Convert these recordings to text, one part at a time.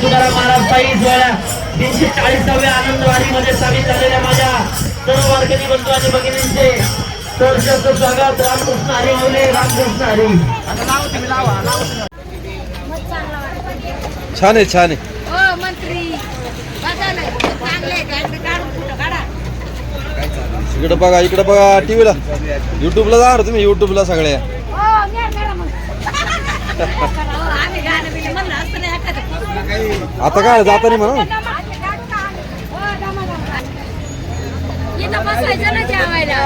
तुकाराम महाराज पायी सोहळ्या तीनशे चाळीसाव्या आनंदवाडीमध्ये सामील झालेल्या माझ्या सर्व वारकरी बंधू आणि भगिनींचे सहर्षाचं स्वागत. रामकृष्ण हरी माऊली रामकृष्ण हरी. छान आहे छान आहे. हो इकडे बघा इकडे बघा टीव्हीला. युट्यूबला जा तुम्ही युट्यूबला सगळ्या. आता काय जाताना म्हणा हो, दमा, दमा. इथं बसायचं ना जेवायला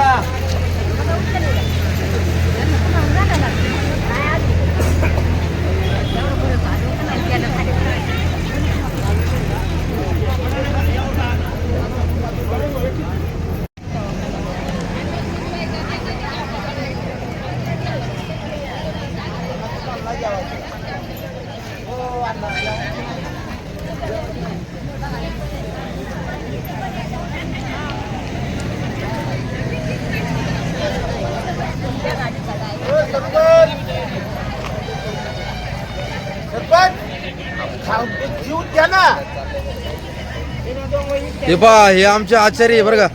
हे पहा हे आमचे आचार्य आहे बरं का.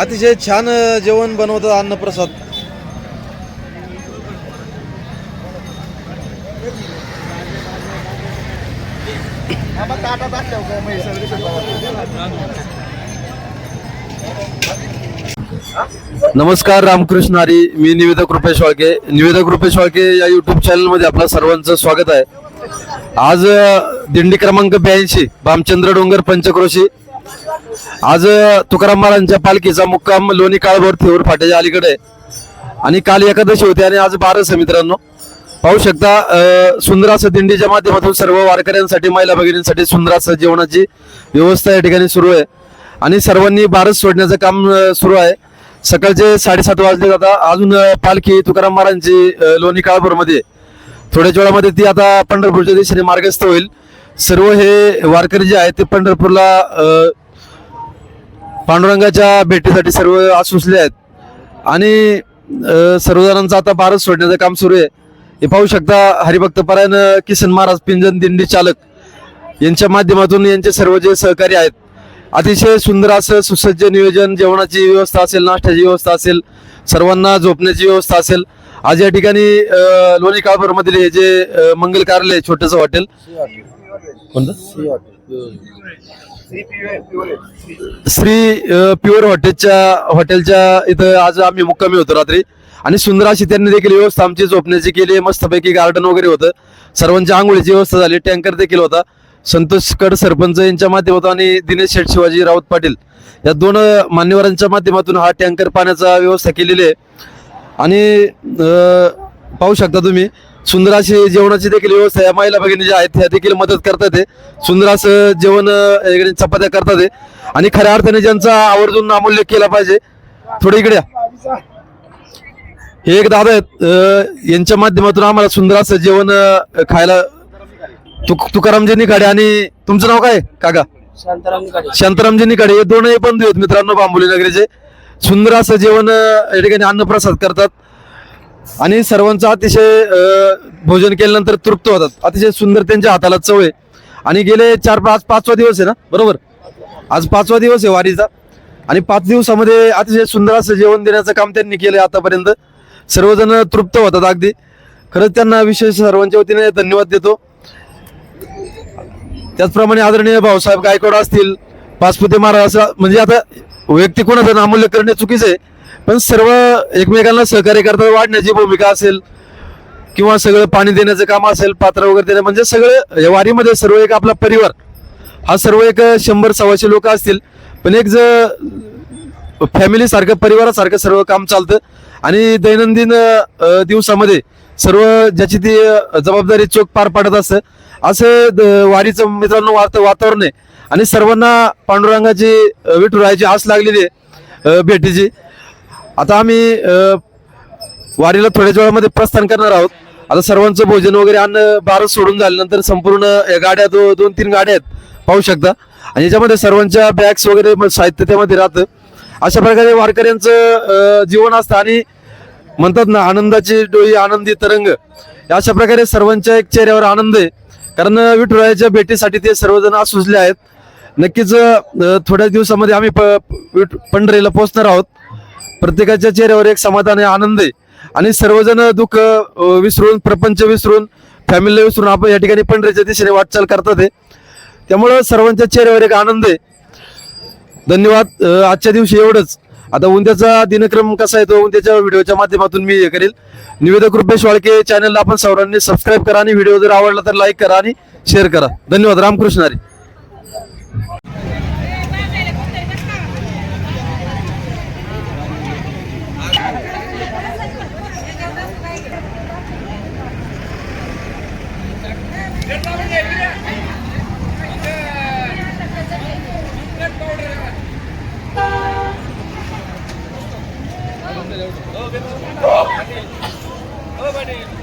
अतिशय छान जेवण बनवतात अन्नप्रसाद. नमस्कार रामकृष्ण हरी. मी निवेदक रुपेश वाळके. निवेदक रुपेश वाळके या युट्यूब चॅनलमध्ये आपलं सर्वांचं स्वागत आहे. आज दिंडी क्रमांक ब्याऐंशी भामचंद्र डोंगर पंचक्रोशी. आज तुकाराम महाराजांच्या पालखीचा मुक्काम लोणी काळभोर थेऊर फाट्याच्या अलीकडे. आणि काल एकादशी होती आणि आज बारस आहे मित्रांनो. पाहू शकता सुंदर असं दिंडीच्या माध्यमातून सर्व वारकऱ्यांसाठी महिला भगिनींसाठी सुंदर असं जेवणाची व्यवस्था या ठिकाणी सुरू आहे. आणि सर्वांनी बारस सोडण्याचं काम सुरू आहे. सकाळचे साडेसात वाजले जाता अजून पालखी तुकाराम महाराजांची लोणी काळपूरमध्ये थोड्याच वेळामध्ये ती आता पंढरपूरच्या दिशेने मार्गस्थ होईल. सर्व हे वारकरी जे आहेत ते पंढरपूरला पांडुरंगाच्या भेटीसाठी सर्व आसुसले आहेत. आणि सर्वजणांचं आता भारत सोडण्याचं काम सुरू आहे. हे पाहू शकता हरिभक्त परायण किसन महाराज पिंजन दिंडी चालक. यांच्या माध्यमातून यांचे सर्व जे सहकारी आहेत अतिशय सुंदर असं सुसज्ज नियोजन जेवणाची व्यवस्था असेल नाश्त्याची व्यवस्था असेल सर्वांना झोपण्याची व्यवस्था असेल. आज या ठिकाणी लोणी काळभर मधील हे जे मंगल कार्यालय छोटस हॉटेल. कोणतं? श्री प्युअर हॉटेलच्या हॉटेलच्या इथं आज आम्ही मुक्कामी होतो रात्री. आणि सुंदर अशी त्यांनी देखील व्यवस्था आमची झोपण्याची केली. मस्तपैकी गार्डन वगैरे होतं. सर्वांच्या आंघोळीची व्यवस्था झाली. टँकर देखील होता. संतोष कड सरपंच यांच्या माध्यमातून आणि दिनेश शेठ शिवाजी राऊत पाटील. या दोन मान्यवरांच्या माध्यमातून हा टँकर पाण्याचा व्यवस्था केलेली आहे. आणि पाहू शकता तुम्ही सुंदर अशी जेवणाची देखील व्यवस्था या महिला भगिनी ज्या आहेत त्या देखील मदत करतात सुंदर असं जेवण चपात्या करतात आणि खऱ्या अर्थाने ज्यांचा आवर्जून नामोल्लेख केला पाहिजे. थोडं इकडे. हे एक दादा आहेत. यांच्या माध्यमातून आम्हाला सुंदर असं जेवण खायला तुक तुकारामजी निखाडे आणि तुमचं नाव काय? आहे, काका शांतारामजी निखाडे. हे दोनही बंधू आहेत मित्रांनो बांबोली नगरीचे. सुंदर असं जेवण या ठिकाणी अन्नप्रसाद करतात. आणि सर्वांचा अतिशय अ, भोजन केल्यानंतर तृप्त होतात. अतिशय सुंदर त्यांच्या हाताला चव आहे. आणि गेले चार पाच पाचवा दिवस आहे ना? बरोबर? आज पाचवा दिवस आहे वारीचा. आणि पाच दिवसामध्ये अतिशय सुंदर असं जेवण देण्याचं काम त्यांनी केलं आतापर्यंत. सर्वजण तृप्त होतात अगदी. खरंच त्यांना विशेष सर्वांच्या वतीने धन्यवाद देतो. त्याचप्रमाणे आदरणीय भाऊसाहेब गायकवाड असतील पाचपुते महाराज असं म्हणजे आता वैयक्तिक कोणाचं नामूल्य करणे चुकीचं आहे पण सर्व एकमेकांना सहकार्य करतात वाढण्याची भूमिका असेल किंवा सगळं पाणी देण्याचं काम असेल पात्र वगैरे देणं म्हणजे सगळं वारीमध्ये सर्व एक आपला परिवार हा सर्व एक शंभर सव्वाशे लोक असतील. पण एक ज फॅमिलीसारखं परिवारासारखं सर्व काम चालतं आणि दैनंदिन दिवसामध्ये सर्व ज्याची ती जबाबदारी चोख पार पाडत असतं असं द- वारीचं मित्रांनो वार्त वातावरण आहे. आणि सर्वांना पांडुरंगाची अ, विठुरायाची आस लागलेली आहे भेटीची. आता आम्ही वारीला थोड्याच वेळामध्ये प्रस्थान करणार आहोत. आता सर्वांचं भोजन वगैरे अन्न बारच सोडून झाल्यानंतर संपूर्ण या गाड्या दो, दोन तीन गाड्या आहेत. पाहू शकता. आणि याच्यामध्ये सर्वांच्या बॅग्स वगैरे साहित्य त्यामध्ये राहतं. अशा प्रकारे वारकऱ्यांचं जीवन असतं आणि म्हणतात ना आनंदाची डोळी आनंदी तरंग. अशा प्रकारे सर्वांच्या एक चेहऱ्यावर आनंद आहे. कारण विठुरायाच्या भेटीसाठी ते सर्वजण सुचले आहेत. नक्कीच थोड्याच दिवसामध्ये आम्ही प- विठ- पंढरीला पोहोचणार आहोत. प्रत्येकाच्या चेहऱ्यावर एक समाधान आहे आनंद आहे. आणि सर्वजण दुःख विसरून प्रपंच विसरून फॅमिलीला विसरून आपण या ठिकाणी पंढरीच्या दिशेने वाटचाल करतात आहे त्यामुळं सर्वांच्या चेहऱ्यावर एक आनंद आहे. धन्यवाद आजच्या दिवशी एवढंच. आता उद्याचा दिनक्रम कसा आहे तो उद्याच्या व्हिडिओच्या माध्यमातून मी हे करेल. निवेदक रुपेश वाळके चॅनलला आपण सर्वांनी सबस्क्राईब करा आणि व्हिडिओ जर आवडला तर लाईक करा आणि शेअर करा. धन्यवाद रामकृष्ण हरी.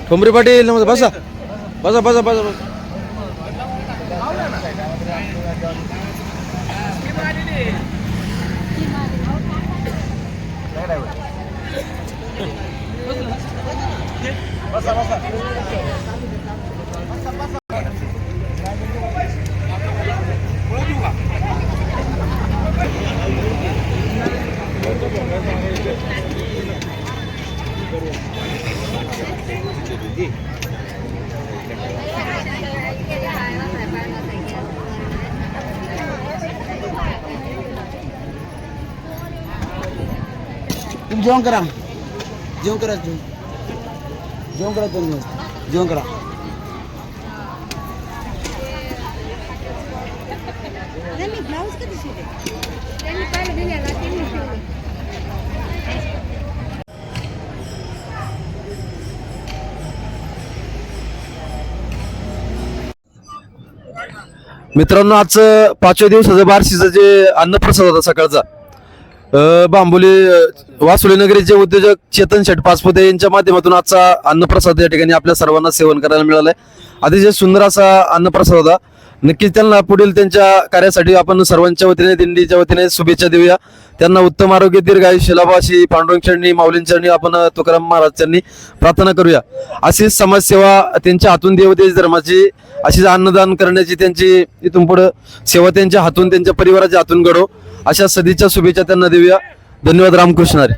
ठोंबरे पाटील नमस्कार. बसा. बसा बसा बसा बसा. बसा बसा. जेवण करा जेवण करा जेवण करा दोन जेवण करा मित्रांनो आजचं पाचव्या दिवसाचं बार्शीचं जे अन्नप्रसाद होता सकाळचा बांबोली अं, वासुली नगरीचे उद्योजक चेतन शेठ पाचपुते यांच्या माध्यमातून आजचा अन्नप्रसाद या ठिकाणी आपल्या सर्वांना सेवन करायला मिळालाय. अतिशय सुंदर असा अन्नप्रसाद होता. नक्कीच त्यांना पुढील त्यांच्या कार्यासाठी आपण सर्वांच्या वतीने दिंडीच्या वतीने शुभेच्छा देऊया. त्यांना उत्तम आरोग्य दीर्घ आयुष्य लाभो अशी पांडुरंग चरणी चरणी आपण तुकाराम महाराजांनी प्रार्थना करूया. अशीच समाजसेवा त्यांच्या हातून देवदेश धर्माची अशीच अन्नदान करण्याची त्यांची इथून पुढं सेवा त्यांच्या हातून त्यांच्या परिवाराच्या हातून घडो. अशा सदिच्छा शुभेच्छा त्यांना देऊया. धन्यवाद रामकृष्ण हरी.